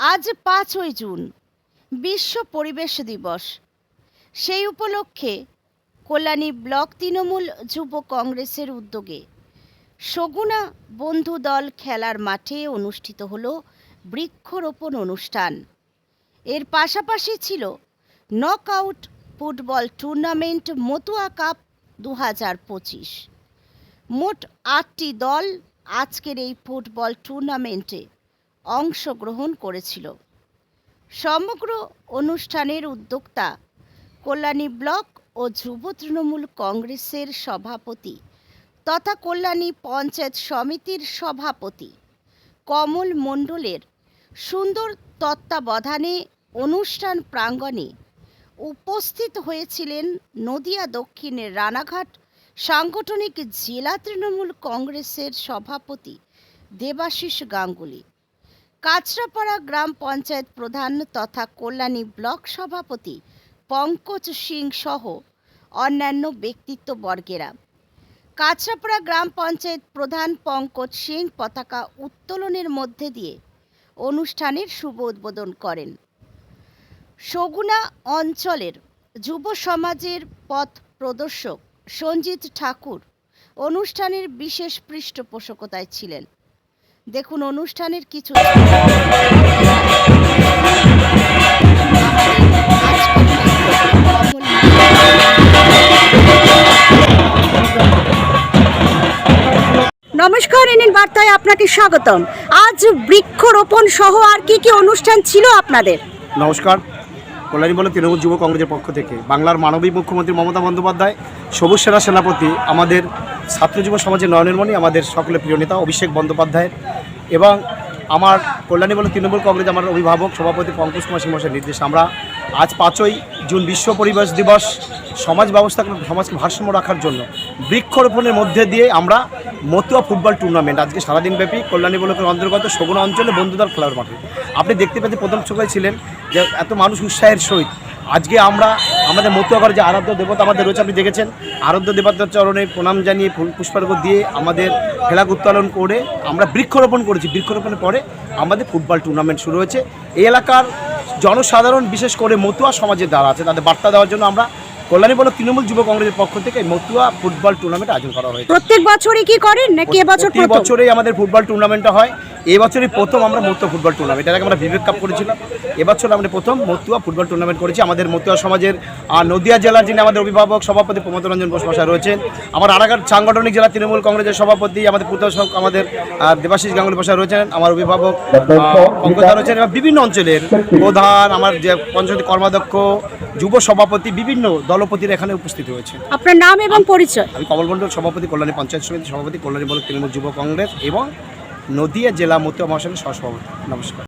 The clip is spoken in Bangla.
আজ পাঁচই জুন, বিশ্ব পরিবেশ দিবস। সেই উপলক্ষে কল্যাণী ব্লক তৃণমূল যুব কংগ্রেসের উদ্যোগে সগুনা বন্ধু দল খেলার মাঠে অনুষ্ঠিত হলো বৃক্ষরোপণ অনুষ্ঠান। এর পাশাপাশি ছিল knockout football tournament Matua cup দু হাজার পঁচিশ। মোট আটটি দল আজকের এই ফুটবল টুর্নামেন্টে অংশগ্রহণ করেছিল। সমগ্র অনুষ্ঠানের উদ্যোক্তা কল্যাণী ব্লক ও যুব তৃণমূল কংগ্রেসের সভাপতি তথা কল্যাণী পঞ্চায়েত সমিতির সভাপতি কমল মণ্ডলের সুন্দর তত্ত্বাবধানে অনুষ্ঠান প্রাঙ্গণে উপস্থিত হয়েছিলেন নদিয়া দক্ষিণের রানাঘাট সাংগঠনিক জেলা তৃণমূল কংগ্রেসের সভাপতি দেবাশিস গাঙ্গুলি। কাঁচরাপাড়া গ্রাম পঞ্চায়েত প্রধান তথা কল্যাণী ব্লক সভাপতি পঙ্কজ সিং সহ অন্যান্য ব্যক্তিত্ববর্গেরা। কাঁচরাপাড়া গ্রাম পঞ্চায়েত প্রধান পঙ্কজ সিং পতাকা উত্তোলনের মধ্যে দিয়ে অনুষ্ঠানের শুভ উদ্বোধন করেন। সগুনা অঞ্চলের যুব সমাজের পথ প্রদর্শক সঞ্জিত ঠাকুর অনুষ্ঠানের বিশেষ পৃষ্ঠপোষকতায় ছিলেন। দেখুন অনুষ্ঠানের কিছু নমস্কার এনএন বার্তায় আপনাকে স্বাগতম। আজ বৃক্ষরোপণ সহ আর কি কি অনুষ্ঠান ছিল আপনাদের? নমস্কার কল্যাণী বলে তৃণমূল যুব কংগ্রেসের পক্ষ থেকে। বাংলার মানবিক মুখ্যমন্ত্রী মমতা বন্দ্যোপাধ্যায় সবুজ সেনা সেনাপতি আমাদের ছাত্র যুব সমাজের নয়নের মণি, আমাদের সকলের প্রিয় নেতা অভিষেক বন্দ্যোপাধ্যায়ের এবং আমার কল্যাণী বলে তৃণমূল কংগ্রেস আমার অভিভাবক সভাপতি পঙ্কজ কুমার সিংহের নির্দেশ আমরা আজ পাঁচই জুন বিশ্ব পরিবেশ দিবস, সমাজ ব্যবস্থা সমাজকে ভারসাম্য রাখার জন্য বৃক্ষরোপণের মধ্যে দিয়ে আমরা মতুয়া ফুটবল টুর্নামেন্ট আজকে সারাদিনব্যাপী কল্যাণী ব্লকের অন্তর্গত সগুনা অঞ্চলে বন্ধুদল খেলার মাঠে। আপনি দেখতে পেতে প্রথম চোখে ছিলেন যে এত মানুষ উৎসাহের সহিত। আজকে আমরা, আমাদের মতুয়াঘর যে আরাধ্য দেবতা আমাদের রয়েছে, আপনি দেখেছেন। আরাধ্য দেবতার চরণে প্রণাম জানিয়ে ফুল পুষ্পার্ঘ দিয়ে আমাদের ফেলাক উত্তোলন করে আমরা বৃক্ষরোপণ করেছি। বৃক্ষরোপণের পরে আমাদের ফুটবল টুর্নামেন্ট শুরু হয়েছে। এই এলাকার জনসাধারণ, বিশেষ করে মতুয়া সমাজের দ্বারা আছে, তাদের বার্তা দেওয়ার জন্য আমরা কল্যাণী বল তৃণমূল যুব কংগ্রেসের পক্ষ থেকে মতুয়া ফুটবল টুর্নামেন্ট আয়োজন করা হয়েছে। প্রত্যেক বছরই কি করেন নাকি এবছর প্রতি বছরেই আমাদের ফুটবল টুর্নামেন্টটা হয়। এবছরই প্রথম আমরা মতুয়া ফুটবল টুর্নামেন্ট আগে আমরা বিবেক কাপ করেছিলাম। এবছর আমরা প্রথম মতুয়া ফুটবল টুর্নামেন্ট করেছি। আমাদের মতুয়া সমাজের আর নদিয়া জেলার যিনি আমাদের অভিভাবক সভাপতি প্রমোদ রঞ্জন বোস মশাই রয়েছেন। আমার আরাঘাট সাংগঠনিক জেলা তৃণমূল কংগ্রেসের সভাপতি আমাদের পুত্র আমাদের দেবাশিস গাঙ্গুলি মশাই রয়েছেন। আমার অভিভাবক অঙ্কদা রয়েছেন এবং বিভিন্ন অঞ্চলের প্রধান আমার যে পঞ্চায়েত কর্মাধ্যক্ষ যুব সভাপতি বিভিন্ন দলপতিরা এখানে উপস্থিত রয়েছে আপনার নাম এবং পরিচয়? আমি কমল মণ্ডল সভাপতি কল্যাণী পঞ্চায়েত সমিতি সভাপতি কল্যাণী বলক তৃণমূল যুব কংগ্রেস এবং নদিয়া জেলা মতুয়া মহাসনের সহসভাপতি। নমস্কার।